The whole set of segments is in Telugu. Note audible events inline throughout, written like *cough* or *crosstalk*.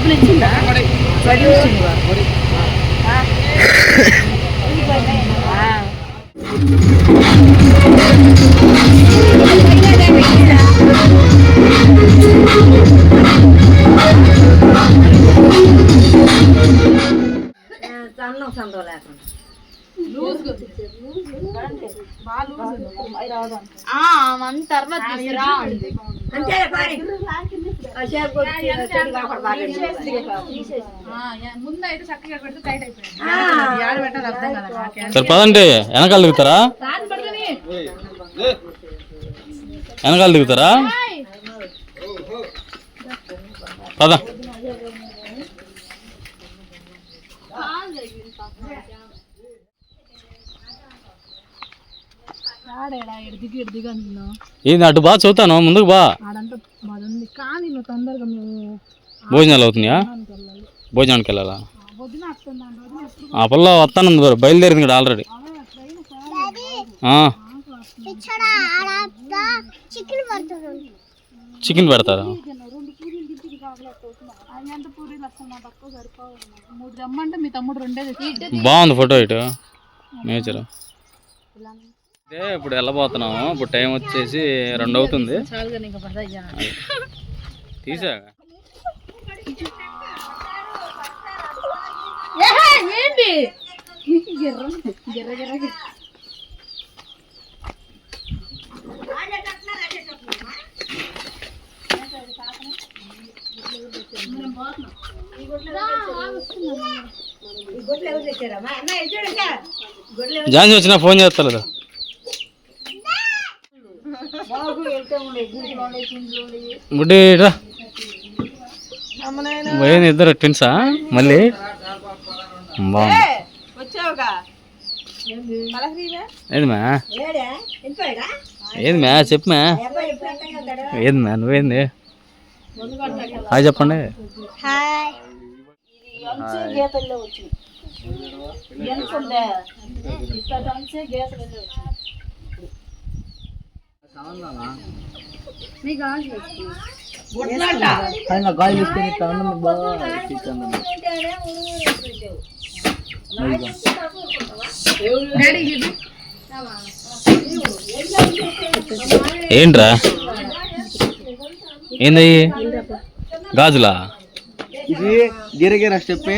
డబ్బులు ఇచ్చిందా వడ్డీ ఇచ్చింది వా. ఆ. ఆ. అన్నం సందో లేకుండా ముందైతే చక్కగా పెడితే టైట్ అయిపోయింది. నాకే. సరే పదండి. వెనకాల దిగుతారా? వెనకాల దిగుతారా? పద. ఆడేడా ఎడిదిగి ఎడిదిగి అంటున్నావు ఏంది అటు బా చదువుతాను ముందుకు బా. ఆడంతా బాగుంది కానీ నువ్వు తొందరగా మేము భోజనాలు అవుతున్నాయా? వెళ్ళాలి. భోజనానికి వెళ్ళాలా? వదిన వస్తుంది? అంటే వదిన ఎప్పుడు ఆ పిల్ల వస్తాను బయలుదేరింది ఇక్కడ ఆల్రెడీ చికెన్ పెడతారా? రెండు పూరీలు గిట్టికి కాగలేకపోతున్నా అవి ఎంత పూరీలు అసలు నా తక్కువ సరిపోవు. మూడు రమ్మంటే మీ తమ్ముడు రెండే తెచ్చి బాగుంది ఫోటో ఇటు. నేచర్. ఇప్పుడు వెళ్ళబోతున్నాము. ఇప్పుడు టైం వచ్చేసి రెండు అవుతుంది చాలుగా నీకు పద తీసా ఏంటి? గిర్ర గిర్ర గిర్ర ఈ గుడ్లు ఎవరు తెచ్చారమ్మా? అన్న ఇది చూడక గుడ్లు జాన్సీ వచ్చినా ఫోన్ చేస్తలేదు బాగు వెళ్తే ఉండే గుడ్లు ఉండే చిండ్లు ఉండే బుడ్డి రా ఏంది ఇద్దరు ట్విన్సా మళ్ళీ బాగుంది వచ్చావుగా పలకరీవే ఏంది మ్యా ఏడే వెళ్ళిపోయాడా ఏంది మ్యా చెప్పు మ్యా అబ్బాయి ఎప్పుడు అట్టగా వెళ్తాడు ఏంది మ్యా నువ్వేంది? హాయ్ చెప్పండి. హాయ్. ఇది అంచే గీతల్లో వచ్చింది ఎంత ఉందా ఇక్కడ అంచే గీతల్లో వచ్చింది నీకు ఆశ గుడ్లంట డాడీ చెప్పి ఏంట్రా? ఏందయ్యి? గాజులా? ఇది గిరగిర స్టెప్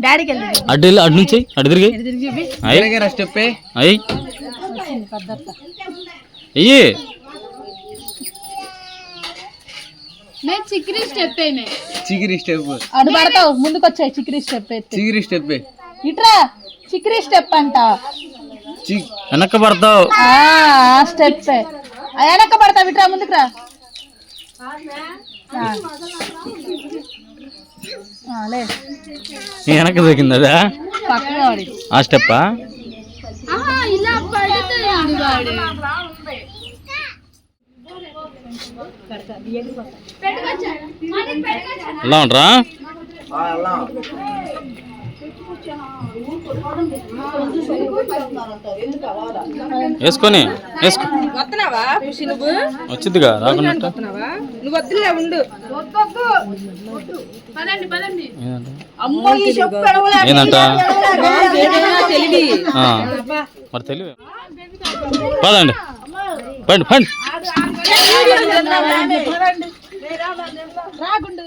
డాడీకి వెళ్ళి అటు నుంచి అటు తిరిగి. గిరగిర స్టెప్ అయ్యి. అయ్యి. చిక్రీ స్టెప్ చిగిరి స్టెప్. పడతావు ముందుకు వచ్చాయి చిక్రీ స్టెప్. స్టెప్ ఇట్రా చిక్రీ స్టెప్ అంట. పడతావు. స్టెప్. వెనక పడతావు ఇట్రా ముందుకు రా. వెనక దొరికిందా పక్కగా వాడి ఆ స్టెప్పా ఇలా పడుతుంది వాడు ఎలా ఉంటారా వేసుకొని వేసుకో. వస్తున్నావా? ఖుషి నువ్వు? వచ్చిద్దిగా రాకుండా నువ్వు వద్దులే ఉండు. మరి తెలివి. పదండి. పండి పండి. రాగుండు.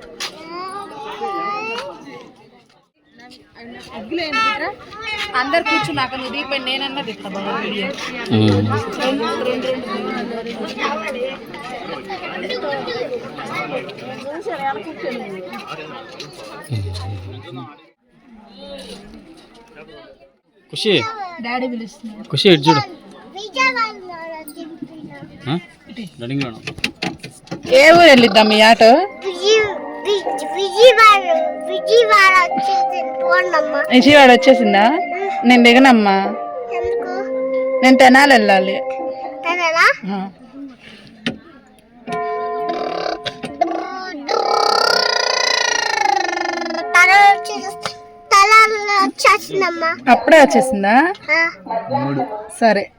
అందరు కూర్చున్నాక నువ్వు దీపండి నేనన్నా తిప్పా బాబా. వీడియో ఉమ్. ఖుషి. డాడీ పిలుస్తున్నాడు. ఖుషి ఇటు చూడు. ఏ ఊరు వెళ్ళిద్దాం మీ ఆటో? విజయవాడ. విజయవాడ వచ్చేసిందా. నేను దిగనమ్మా. నేను తెనాలి వెళ్ళాలి. అప్పుడే వచ్చేసిందా? సరే.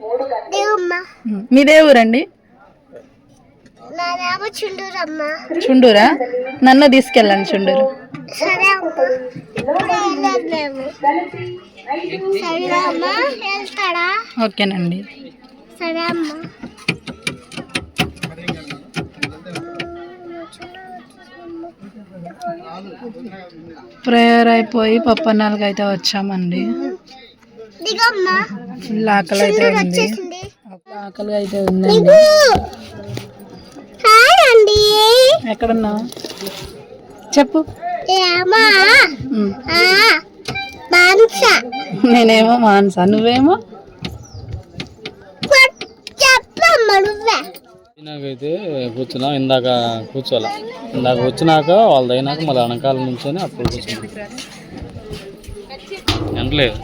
మీదే ఊరండి చుండూరమ్మా చుండూరా నన్ను తీసుకెళ్ళండి చుండూరు. సరే అమ్మా. వెళ్తాడా? ఓకేనండి. సరే అమ్మా. ప్రేయర్ అయిపోయి పప్పన్నాళ్ళకి అయితే వచ్చామండి ఫుల్ ఆకలి అయితే ఉంది. ఆకలి అయితే ఉందండి. ఎక్కడున్నా? చెప్పు. నేనేమో మానస నువ్వేమో? నాకైతే కూర్చున్నా ఇందాక కూర్చోాల ఇందాక వచ్చినాక వాళ్ళది అయినాక మళ్ళీ వెనకాల నుంచొని అప్పుడు కూర్చున్నా ఎంటలేదు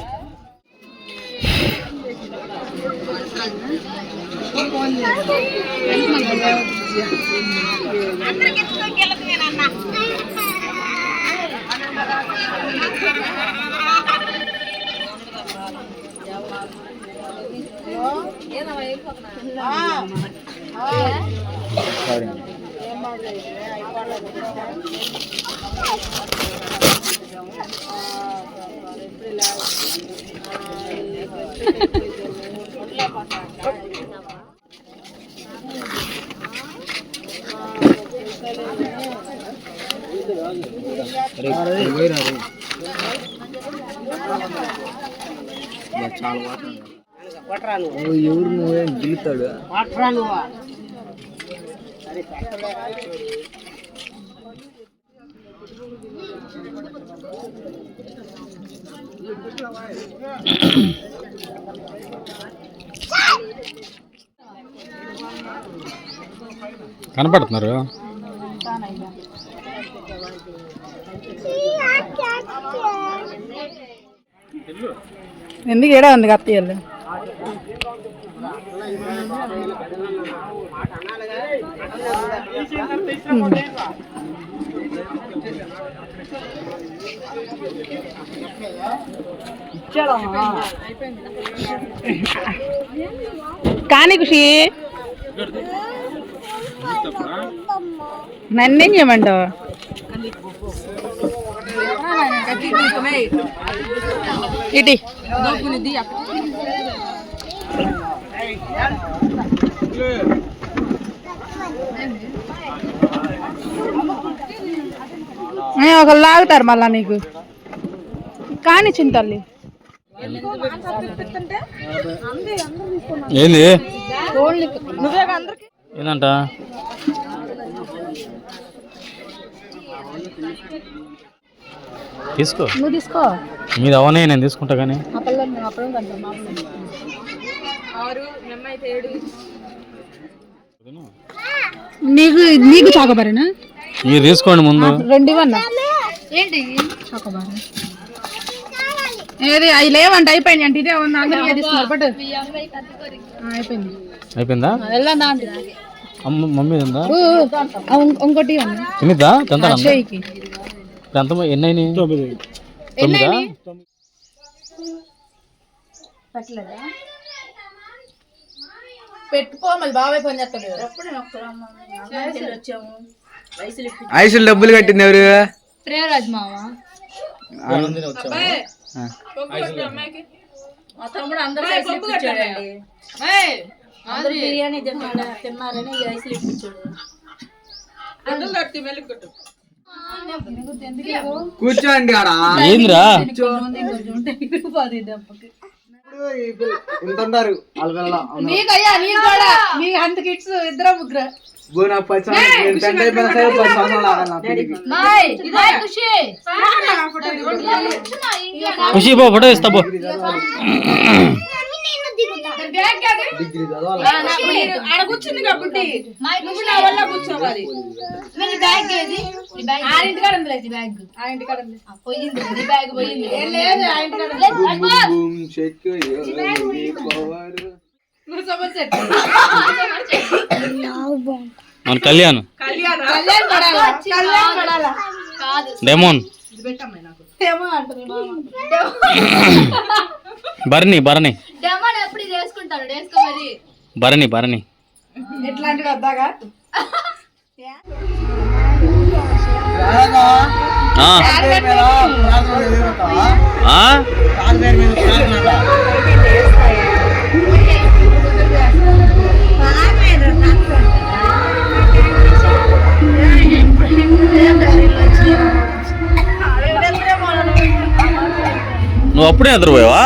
ஏன் ఎవరు నువ్వే గిలుతాడు కనపడుతున్నారు ఎందుకు ఏడా ఉంది కత్తయ్యలు కానీ ఖుషి నన్నేం చేయమంటావు? ఇటీ. ఒకళ్ళు లాగుతారు మళ్ళా నీకు. కానీ చింతల్లి ఏంది? ఏందంట? తీసుకో. నువ్వు తీసుకో. మీది అవనే నేను తీసుకుంటా కానీ. నీకు నీకు చాకోబారేనా? మీరు తీసుకోండి ముందు. రెండు ఇవన్నా ఏంటి? చాకోబారు. ఏది అవి లేవంట అయిపోయింది అంటే ఇదే ఉంది అందరికీ తీసుకున్నారు బట్ అయిపోయింది. అయిపోయిందా? వెళ్ళందా అంటే అమ్మ మమ్మీ ఉందా? ఇంకోటి తినిద్దా? తింటారా? ఎంత ఎన్ని అయినాయి తొమ్మిదా? పెట్టుకో మళ్ళీ బాబాయ్ పని చేస్తాడు ఐసులు డబ్బులు కట్టింది ఎవరు? ప్రియరాజ్ మామ. బిర్యానీ తిన్నాడా తిన్నారని ఐసులు ఇప్పించాడు. కూర్చోండి ఆడ ఏందిరా ఇంత ఉంటారు అంత కిడ్స్ ఇద్దరు ముగ్గురు ఖుషి పో ఫోటో ఇస్తా పో ఆడ కూర్చుంది కాబట్టి నువ్వు నా వల్ల కూర్చోవాలి బ్యాగ్ లేదు బ్యాగ్ ఆ ఇంటి కాడ ఉంది. ఆ, పోయింది నీ బ్యాగ్ పోయింది లేదు ఆ ఇంటి కాడ. మన కళ్యాణ్ కళ్యాణ్ కళ్యాణ్ పడాలా *coughs* భరణి భరణి. భరణి భరణి. ఎట్లాంటివి వద్దాగా? ఆ, అప్పుడే నిద్రపోయావా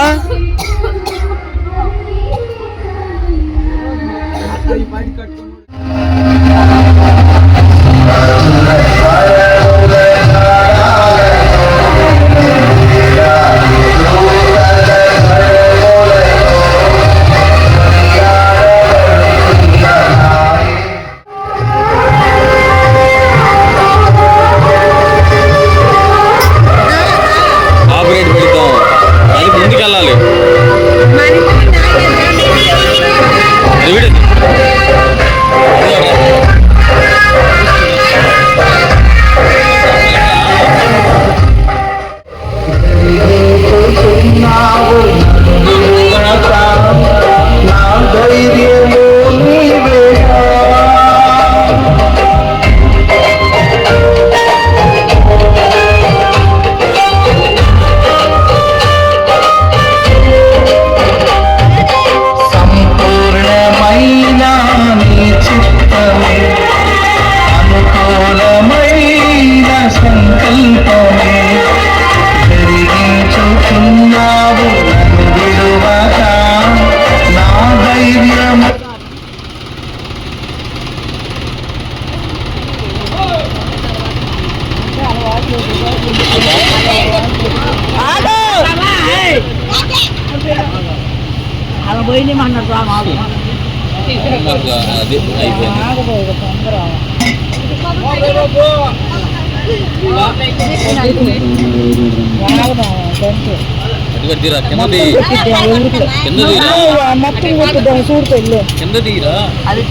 కింద దిగిరా అది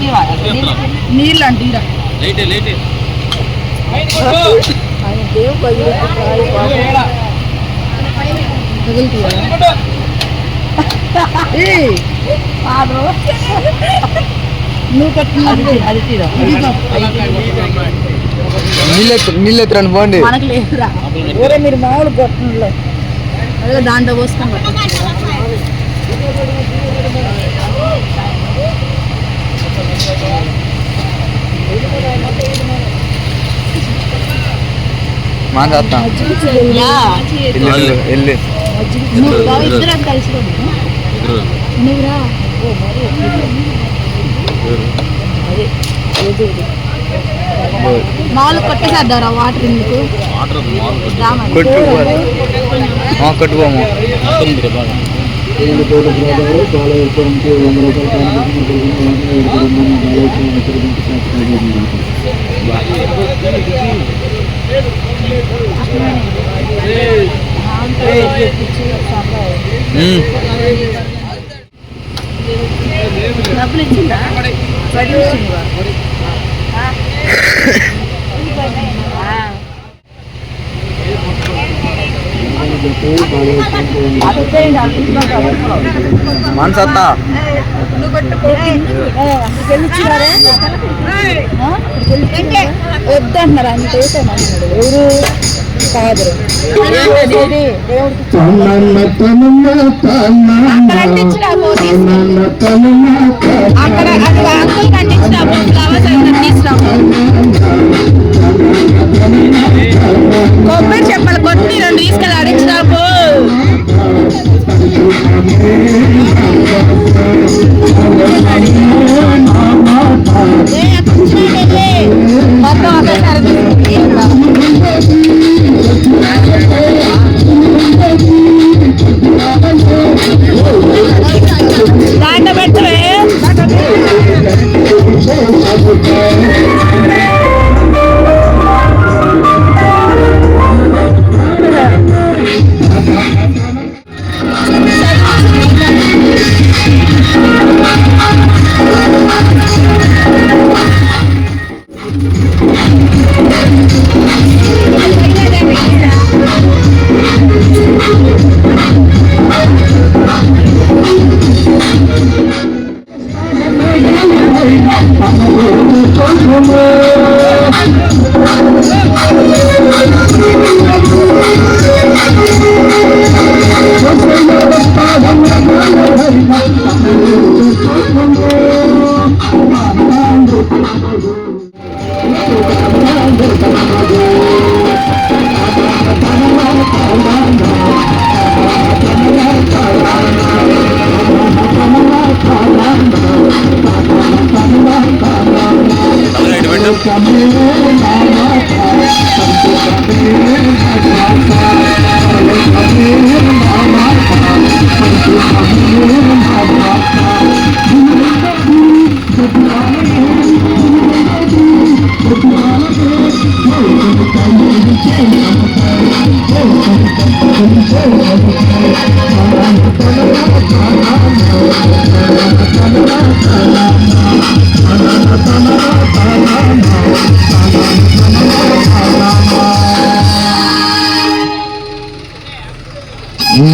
నీళ్ళు అంటే లేటే లేటే నీళ్ళెత్తరండి పోండి. ఊరే మీరు మామూలు కొట్టంలో అదే దాంట్లో పోసుకొని మా తాత వెళ్ళి ఇద్దరం కలిసి మామూలు కొట్టేసేద్దారా వాటర్ ఎందుకు? కొట్టుకోము కొట్టుకోము డబ్బులు ఇచ్చిందా వడ్డీ ఇచ్చిందా? మనసత్త వద్దంటున్నారు అంత వేసామన్నాడు ఎవరు కాదు అక్కడ అంటించిన అక్కడ అక్కడ అంకుల్ అంటించిన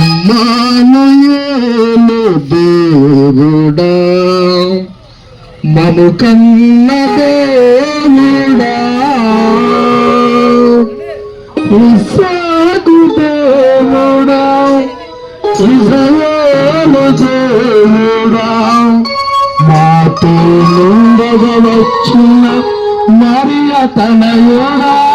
మానుయేలు దేవుడా. మము కన్న దేవుడా. ఇసాకు దేవుడా. ఇసయాలు దేవుడా. మాతో నుండగా వచ్చిన మరియ తనయుడా